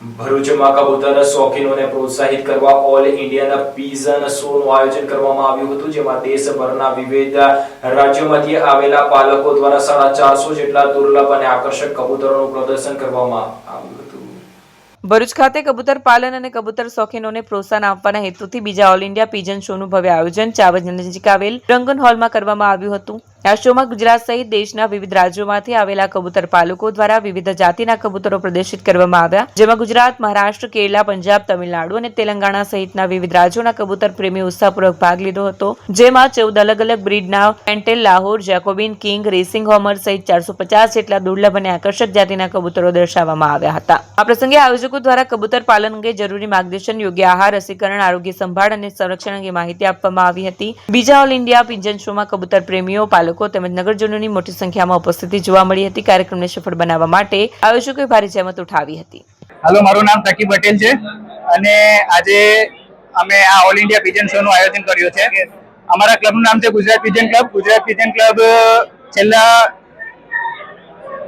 ભરૂચમાં કબૂતર શોખીનોને પ્રોત્સાહિત કરવા ઓલ ઇન્ડિયાના પીઝન શોનું આયોજન કરવામાં આવ્યું હતું, જેમાં દેશભરના વિવિધ રાજ્યોમાંથી આવેલા પાલકો દ્વારા સાડા ચારસો જેટલા દુર્લભ અને આકર્ષક કબૂતરોનું પ્રદર્શન કરવામાં આવ્યું હતું. ભરૂચ ખાતે કબૂતર પાલન અને કબૂતર શોખીનોને પ્રોત્સાહન આપવાના હેતુથી બીજા ઓલ ઇન્ડિયા પીજન શોનું ભવ્ય આયોજન ચાવજ નજીક આવેલ રંગન હોલમાં કરવામાં આવ્યું હતું. આ શોમાં ગુજરાત સહિત દેશના વિવિધ રાજ્યોમાંથી આવેલા કબૂતર પાલકો દ્વારા વિવિધ જાતિના કબૂતરો પ્રદર્શિત કરવામાં આવ્યા. જેમાં ગુજરાત, મહારાષ્ટ્ર, કેરલા, પંજાબ, તમિલનાડુ અને તેલંગાણા સહિતના વિવિધ રાજ્યોના કબૂતર પ્રેમી ઉત્સાહપૂર્વક ભાગ લીધો હતો. જેમાં ચૌદ અલગ અલગ બ્રીડના fantail, Lahore, Jacobin, king, racing homer સહિત ચારસો પચાસ જેટલા દુર્લભ અને આકર્ષક જાતિના કબૂતરો દર્શાવવામાં આવ્યા હતા. આ પ્રસંગે આયોજકો દ્વારા કબૂતર પાલન અંગે જરૂરી માર્ગદર્શન, યોગ્ય આહાર, રસીકરણ, આરોગ્ય સંભાળ અને સંરક્ષણ અંગે માહિતી આપવામાં આવી હતી. બીજા ઓલ ઇન્ડિયા પિંજન શોમાં કબૂતર પ્રેમીઓ, પાલકો તેમજ નગરજનોની મોટી સંખ્યામાં ઉપસ્થિતિ જોવા મળી હતી. કાર્યક્રમને સફળ બનાવવા માટે આયોજકોએ ભારે જહેમત ઉઠાવી હતી. હાલો, મારું નામ તકી પટેલ છે અને આજે અમે આ ઓલ ઇન્ડિયા પિજન શો નું આયોજન કર્યું છે. અમારા ક્લબનું નામ છે Gujarat pigeon club. Gujarat pigeon club છેલ્લા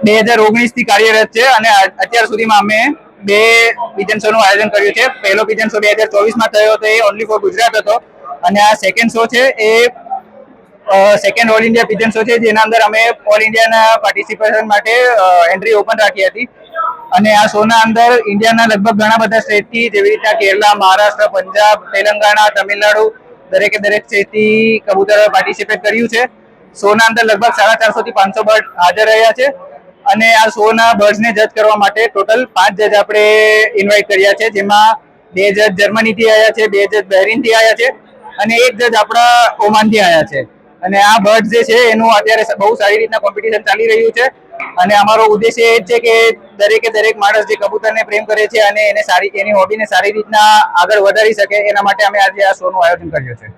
બે હજાર ઓગણીસથી કાર્યરત છે અને અત્યાર સુધીમાં અમે બે પીજન શો નું આયોજન કર્યું છે. પહેલો પીજન શો બે હજાર ચોવીસમાં થયો હતો, એ ઓનલી ફોર ગુજરાત હતો. અને આ સેકન્ડ શો છે, એ second all India pigeon show છે, જેના અંદર અમે ઓલ ઇન્ડિયાના પાર્ટિસિપેશન માટે એન્ટ્રી ઓપન રાખી હતી. અને આ શોના અંદર ઇન્ડિયાના લગભગ ઘણા બધા સ્ટેટથી જેવી રીતના કેરલા, મહારાષ્ટ્ર, પંજાબ, તેલંગાણા, તમિલનાડુ, દરેકે દરેક સ્ટેટથી કબૂતર પાર્ટિસિપેટ કર્યું છે. શોના અંદર લગભગ સાડા ચારસો થી પાંચસો બર્ડ હાજર રહ્યા છે. અને આ શોના બર્ડ્સને જજ કરવા માટે ટોટલ પાંચ જજ આપણે ઇન્વાઇટ કર્યા છે, જેમાં બે જજ જર્મનીથી આવ્યા છે, બે જજ બહેરીનથી આવ્યા છે અને એક જજ આપણા ઓમાનથી આવ્યા છે. અને આ બર્ડ જે છે, એનું અત્યારે બહુ સારી રીતના કોમ્પિટિશન ચાલી રહ્યું છે અને અમારો ઉદ્દેશ્ય એ છે કે દરેકે દરેક માણસ જે કબૂતરને પ્રેમ કરે છે અને એને સારી, એની હોબીને સારી રીતના આગળ વધારી શકે, એના માટે અમે આજે આ શોનું આયોજન કર્યું છે.